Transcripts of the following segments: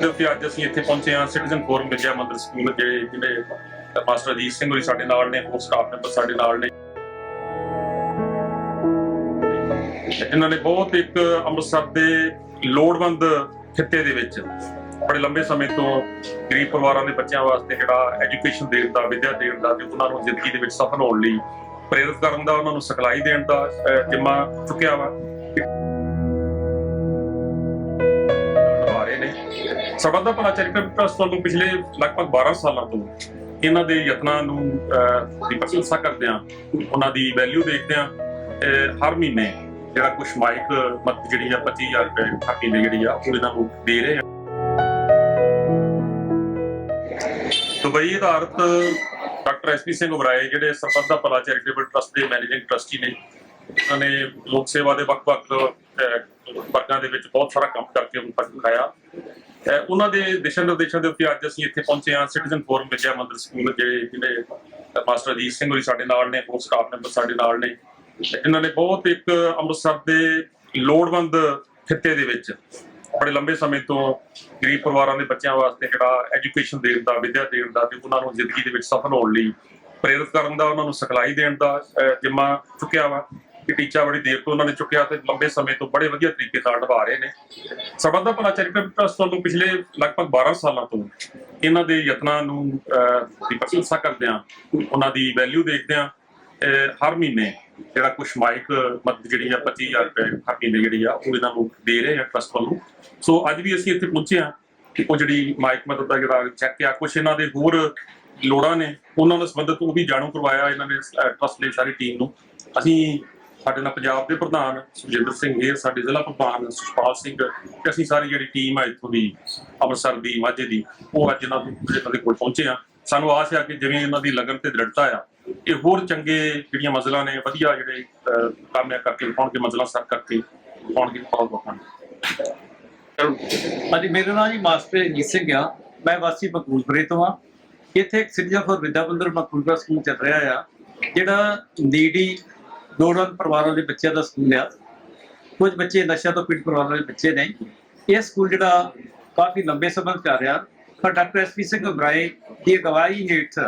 ਦੇ ਅੱਜ ਅਸੀਂ ਇੱਥੇ ਪਹੁੰਚੇ ਹਾਂ ਸਿਟੀਜ਼ਨ ਫੋਰਮ ਵਿਦਿਆ ਮੰਦਰ ਸਕੂਲ ਜਿਹੜੇ ਜਿਹੜੇ ਮਾਸਟਰ ਅਜੀਤ ਸਿੰਘ ਹੋਰੀ ਸਾਡੇ ਨਾਲ ਨੇ, ਹੋਰ ਸਟਾਫ ਮੈਂਬਰ ਸਾਡੇ ਨਾਲ ਨੇ। ਇਹਨਾਂ ਨੇ ਬਹੁਤ ਇੱਕ ਅੰਮ੍ਰਿਤਸਰ ਦੇ ਲੋੜਵੰਦ ਖਿੱਤੇ ਦੇ ਵਿੱਚ ਬੜੇ ਲੰਬੇ ਸਮੇਂ ਤੋਂ ਗਰੀਬ ਪਰਿਵਾਰਾਂ ਦੇ ਬੱਚਿਆਂ ਵਾਸਤੇ ਜਿਹੜਾ ਐਜੂਕੇਸ਼ਨ ਦੇਣ ਦਾ, ਵਿਦਿਆ ਦੇਣ ਦਾ ਤੇ ਉਹਨਾਂ ਨੂੰ ਜ਼ਿੰਦਗੀ ਦੇ ਵਿੱਚ ਸਫਲ ਹੋਣ ਲਈ ਪ੍ਰੇਰਿਤ ਕਰਨ ਦਾ, ਉਹਨਾਂ ਨੂੰ ਸਿਖਲਾਈ ਦੇਣ ਦਾ ਜਿੰਮਾ ਚੁੱਕਿਆ ਵਾ। ਸਭਾ ਦਾ ਟਰਸਟ ਵੱਲੋਂ ਪਿਛਲੇ ਲਗਭਗ 12 ਸਾਲਾਂ ਤੋਂ ਇਹਨਾਂ ਦੇ ਯਤਨਾਂ ਨੂੰ ਦੀ ਪ੍ਰਸ਼ੰਸਾ ਕਰਦੇ ਆ ਉਹਨਾਂ ਦੀ ਵੈਲਿਊ ਦੇਖਦੇ ਆ ਹਰ ਮਹੀਨੇ ਜਿਹੜਾ ਕੁਛ ਮਾਈਕ, ਮਤ ਜਿਹੜੀ ਆ 25000 ਰੁਪਏ ਹਰ ਮਹੀਨੇ ਜਿਹੜੀ ਆ, ਉਹ ਇਹਨਾਂ ਨੂੰ ਦੇ ਰਹੇ ਆ ਦੁਬਈ ਆਧਾਰਿਤ ਡਾਕਟਰ ਐਸਪੀ ਸਿੰਘ ਉਬਰਾਏ, ਜਿਹੜੇ ਸਰਬੱਧਾ ਦਾ ਭਲਾ ਚੈਰੀਟੇਬਲ ਟਰਸਟ ਦੇ ਮੈਨੇਜਿੰਗ ਟਰਸਟੀ ਨੇ, ਉਹਨਾਂ ਨੇ ਲੋਕ ਸੇਵਾ ਦੇ ਵੱਖ-ਵੱਖ ਵਰਗਾਂ ਦੇ ਵਿੱਚ ਬਹੁਤ ਸਾਰਾ ਕੰਮ ਕਰਕੇ ਹੁਣ ਤੱਕ ਦਿਖਾਇਆ। ਉਹਨਾਂ ਦੇ ਦਿਸ਼ਾ ਨਿਰਦੇਸ਼ਾਂ ਦੇ ਉੱਤੇ ਅੱਜ ਅਸੀਂ ਇੱਥੇ ਪਹੁੰਚੇ ਹਾਂ। ਸਿਟੀਜ਼ਨ ਫੋਰਮ ਵਿਦਿਆ ਮੰਦਰ ਸਕੂਲ ਜਿਹੜੇ ਜਿਹੜੇ ਮਾਸਟਰ ਅਜੀਤ ਸਿੰਘ ਹੋਰੀ ਸਾਡੇ ਨਾਲ ਨੇ, ਹੋਰ ਸਟਾਫ ਮੈਂਬਰ ਸਾਡੇ ਨਾਲ ਨੇ। ਇਹਨਾਂ ਨੇ ਬਹੁਤ ਇੱਕ ਅੰਮ੍ਰਿਤਸਰ ਦੇ ਲੋੜਵੰਦ ਖਿੱਤੇ ਦੇ ਵਿੱਚ ਬੜੇ ਲੰਬੇ ਸਮੇਂ ਤੋਂ ਗਰੀਬ ਪਰਿਵਾਰਾਂ ਦੇ ਬੱਚਿਆਂ ਵਾਸਤੇ ਜਿਹੜਾ ਐਜੂਕੇਸ਼ਨ ਦੇਣ ਦਾ, ਵਿਦਿਆ ਦੇਣ ਦਾ ਤੇ ਉਹਨਾਂ ਨੂੰ ਜ਼ਿੰਦਗੀ ਦੇ ਵਿੱਚ ਸਫਲ ਹੋਣ ਲਈ ਪ੍ਰੇਰਿਤ ਕਰਨ ਦਾ, ਉਹਨਾਂ ਨੂੰ ਸਿਖਲਾਈ ਦੇਣ ਦਾ ਜਿੰਮਾ ਚੁੱਕਿਆ ਵਾ। ਕਿ ਟੀਚਾ ਬੜੀ ਦੇਰ ਤੋਂ ਉਹਨਾਂ ਨੇ ਚੁੱਕਿਆ ਤੇ ਲੰਬੇ ਸਮੇਂ ਤੋਂ ਬੜੇ ਵਧੀਆ ਤਰੀਕੇ ਨਾਲ ਨਿਭਾ ਰਹੇ ਨੇ। ਸਭਾ ਦਾ ਭਲਾ ਚੈਰੀਟੇਬਲ ਟਰਸਟ ਵੱਲੋਂ ਪਿਛਲੇ ਲਗਭਗ 12 ਸਾਲਾਂ ਤੋਂ ਇਹਨਾਂ ਦੇ ਯਤਨਾਂ ਨੂੰ ਦੀ ਪ੍ਰਸ਼ੰਸਾ ਕਰਦੇ ਆ ਉਹਨਾਂ ਦੀ ਵੈਲਿਊ ਦੇਖਦੇ ਆ ਹਰ ਮਹੀਨੇ ਜਿਹੜਾ ਕੁਛ ਮਾਈਕ ਮਤ ਜਿਹੜੀ ਆ 25000 ਰੁਪਏ ਹਰ ਮਹੀਨੇ ਜਿਹੜੀ ਆ, ਉਹ ਇਹਨਾਂ ਨੂੰ ਦੇ ਰਹੇ ਆ ਟਰਸਟ ਵੱਲੋਂ। ਸੋ ਅੱਜ ਵੀ ਅਸੀਂ ਇੱਥੇ ਪਹੁੰਚੇ ਆ ਕਿ ਉਹ ਜਿਹੜੀ ਮਾਈਕ ਮਦਦ ਦਾ ਜਿਹੜਾ ਚੈੱਕ ਆ, ਕੁਛ ਇਹਨਾਂ ਦੇ ਹੋਰ ਲੋੜਾਂ ਨੇ, ਉਹਨਾਂ ਨਾਲ ਸੰਬੰਧਿਤ ਉਹ ਵੀ ਜਾਣੂ ਕਰਵਾਇਆ ਇਹਨਾਂ ਨੇ ਟਰਸਟ ਲਈ ਸਾਰੀ ਟੀਮ ਨੂੰ। ਅਸੀਂ ਸਾਡੇ ਨਾਲ ਪੰਜਾਬ ਦੇ ਪ੍ਰਧਾਨ ਸੁਖਜਿੰਦਰ ਸਿੰਘ ਹੇਰ ਸਾਡੇ ਜ਼ਿਲ੍ਹਾ ਪ੍ਰਧਾਨ ਸੁਸ਼ਪਾਲ ਸਿੰਘ ਤੇ ਅਸੀਂ ਸਾਰੀ ਜਿਹੜੀ ਟੀਮ ਆ ਇੱਥੋਂ ਦੀ, ਅੰਮ੍ਰਿਤਸਰ ਦੀ, ਮਾਝੇ ਦੀ, ਉਹ ਅੱਜ ਇਹਨਾਂ ਦੇ ਇਹਨਾਂ ਦੇ ਕੋਲ ਪਹੁੰਚੇ ਆ। ਸਾਨੂੰ ਆਸ ਆ ਕਿ ਜਿਵੇਂ ਇਹਨਾਂ ਦੀ ਲਗਨ ਤੇ ਦ੍ਰਿੜਤਾ ਆ, ਇਹ ਹੋਰ ਚੰਗੇ ਜਿਹੜੀਆਂ ਮਜ਼ਲਾਂ ਨੇ, ਵਧੀਆ ਜਿਹੜੇ ਕੰਮ ਆ ਕਰਕੇ ਵਿਖਾਉਣਗੇ, ਮਜ਼ਲਾਂ ਸਰ ਕਰਕੇ ਵਿਖਾਉਣਗੇ ਬਹੁਤ ਬਹੁਤ ਹਾਂਜੀ, ਮੇਰਾ ਨਾਮ ਜੀ ਮਾਸਟਰ ਅਜੀਤ ਸਿੰਘ ਆ। ਮੈਂ ਵਾਸੀ ਮਕਬੂਲਪੁਰੇ ਤੋਂ ਆ। ਇੱਥੇ ਇੱਕ ਸਿੱਧਾ ਫੋਰ ਵਿਦਿਆ ਮੰਦਰ ਮਕਬੂਲਪੁਰਾ ਸਕੂਲ ਚੱਲ ਰਿਹਾ ਆ, ਜਿਹੜਾ ਨੀਡੀ ਲੋੜਵੰਦ ਪਰਿਵਾਰਾਂ ਦੇ ਬੱਚਿਆਂ ਦਾ ਸਕੂਲ ਆ। ਕੁਝ ਬੱਚੇ ਨਸ਼ਾ ਤੋਂ ਪੀੜਤ ਪਰਿਵਾਰਾਂ ਦੇ ਬੱਚੇ ਨੇ। ਇਹ ਸਕੂਲ ਜਿਹੜਾ ਕਾਫੀ ਲੰਬੇ ਸਮਾਂ ਤੋਂ ਚੱਲ ਰਿਹਾ। ਪਰ ਡਾਕਟਰ ਐਸਪੀ ਸਿੰਘ ਬਰਾਏ ਦੀ ਅਗਵਾਈ ਹੇਠ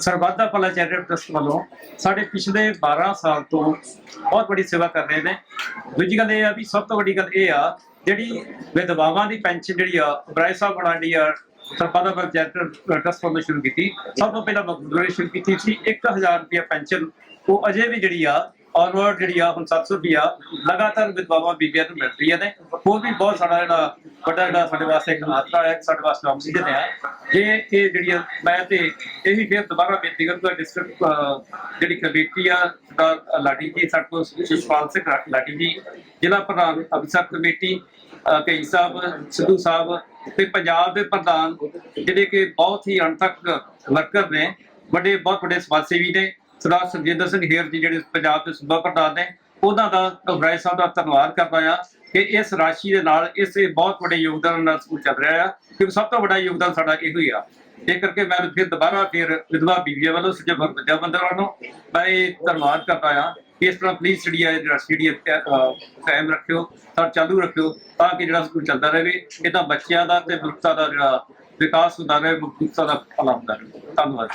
ਸਰਬੱਤ ਦਾ ਭਲਾ ਚੈਰੀਟੇਬਲ ਟਰਸਟ ਵੱਲੋਂ ਸਾਡੇ ਪਿਛਲੇ 12 ਸਾਲ ਤੋਂ ਬਹੁਤ ਵੱਡੀ ਸੇਵਾ ਕਰ ਰਹੇ ਨੇ। ਦੂਜੀ ਗੱਲ ਇਹ ਆ ਵੀ ਸਭ ਤੋਂ ਵੱਡੀ ਗੱਲ ਇਹ ਆ, ਜਿਹੜੀ ਵਿਧਵਾਵਾਂ ਦੀ ਪੈਨਸ਼ਨ ਜਿਹੜੀ ਆ, ਬਰਾਏ ਸਾਹਿਬ ਬਣਾਉਣੀ ਆ ਸਰਬੱਤ ਦਾ ਭਲਾ ਟਰਸਟ ਵੱਲੋਂ ਸ਼ੁਰੂ ਕੀਤੀ। ਸਭ ਤੋਂ ਪਹਿਲਾਂ ਮਕਬੂਲੇ ਸ਼ੁਰੂ ਕੀਤੀ ਸੀ 1000 ਰੁਪਏ ਪੈਨਸ਼ਨ। ਉਹ ਅਜੇ ਵੀ ਜਿਹੜੀ ਆ ਆਨਵਰਡ ਜਿਹੜੀ ਆ, ਹੁਣ 700 ਰੁਪਿਆ ਲਗਾਤਾਰ ਵਿਧਵਾਵਾਂ ਬੀਬੀਆਂ ਨੂੰ ਮਿਲ ਰਹੀਆਂ ਨੇ। ਹੋਰ ਵੀ ਬਹੁਤ ਸਾਡਾ ਜਿਹੜਾ ਵੱਡਾ ਜਿਹੜਾ ਸਾਡੇ ਵਾਸਤੇ ਇੱਕ ਮਾਤਰਾ ਹੈ ਸਾਡੇ ਵਾਸਤੇ ਆਕਸੀਜਨ ਹੈ। ਜੇ ਇਹ ਜਿਹੜੀ ਮੈਂ ਤੇ ਇਹੀ ਫਿਰ ਦੁਬਾਰਾ ਬੇਨਤੀ ਕਰੂੰਗਾ ਡਿਸਟ੍ਰਿਕਟ ਜਿਹੜੀ ਕਮੇਟੀ ਆ, ਸਰਦਾਰ ਲਾਡੀ ਜੀ, ਸਾਡੇ ਕੋਲ ਸੁਸ਼ਪਾਲ ਸਿੰਘ ਲਾਡੀ ਜੀ, ਜ਼ਿਲ੍ਹਾ ਪ੍ਰਧਾਨ ਅਫਸਰ ਕਮੇਟੀ ਕਈ ਸਾਹਿਬ, ਸਿੱਧੂ ਸਾਹਿਬ ਤੇ ਪੰਜਾਬ ਦੇ ਪ੍ਰਧਾਨ, ਜਿਹੜੇ ਕਿ ਬਹੁਤ ਹੀ ਅਣਥੱਕ ਵਰਕਰ ਨੇ, ਵੱਡੇ, ਬਹੁਤ ਵੱਡੇ ਸਮਾਜ ਸੇਵੀ ਨੇ। ਸਰਦਾਰ ਸਰਜਿੰਦਰ ਸਿੰਘ ਹੇਰ ਜੀ, ਜਿਹੜੇ ਪੰਜਾਬ ਦੇ ਸੂਬਾ ਪ੍ਰਧਾਨ ਨੇ, ਉਹਨਾਂ ਦਾ ਘਬਰਾਏ ਸਾਹਿਬ ਦਾ ਧੰਨਵਾਦ ਕਰਦਾ ਆ ਕਿ ਇਸ ਰਾਸ਼ੀ ਦੇ ਨਾਲ ਇਸ ਬਹੁਤ ਵੱਡੇ ਯੋਗਦਾਨ ਨਾਲ ਸਕੂਲ ਚੱਲ ਰਿਹਾ ਆ, ਕਿਉਂਕਿ ਸਭ ਤੋਂ ਵੱਡਾ ਯੋਗਦਾਨ ਸਾਡਾ ਇਹੋ ਹੀ ਆ। ਇਹ ਕਰਕੇ ਮੈਂ ਫਿਰ ਦੁਬਾਰਾ ਫਿਰ ਵਿਧਵਾ ਬੀਬੀਆਂ ਵੱਲੋਂ ਸਜਬਰ ਵਿਦਿਆ ਮੰਦਰ ਵੱਲੋਂ ਮੈਂ ਇਹ ਧੰਨਵਾਦ ਕਰਦਾ ਆ ਇਸ ਤਰ੍ਹਾਂ ਪਲੀਜ਼ ਜਿਹੜੀ ਹੈ ਜਿਹੜਾ ਸਟੇਡੀਅਮ ਕਾਇਮ ਰੱਖਿਓ ਤਾਂ ਚਾਲੂ ਰੱਖਿਓ, ਤਾਂ ਕਿ ਜਿਹੜਾ ਸਕੂਲ ਚੱਲਦਾ ਰਹੇ, ਇਹ ਤਾਂ ਬੱਚਿਆਂ ਦਾ ਤੇ ਮਨੁੱਖਤਾ ਦਾ ਜਿਹੜਾ ਵਿਕਾਸ ਹੁੰਦਾ ਰਹੇ ਮੁਲਕਾਂ ਦਾ ਭਲਾ ਹੁੰਦਾ ਰਹੇ। ਧੰਨਵਾਦ।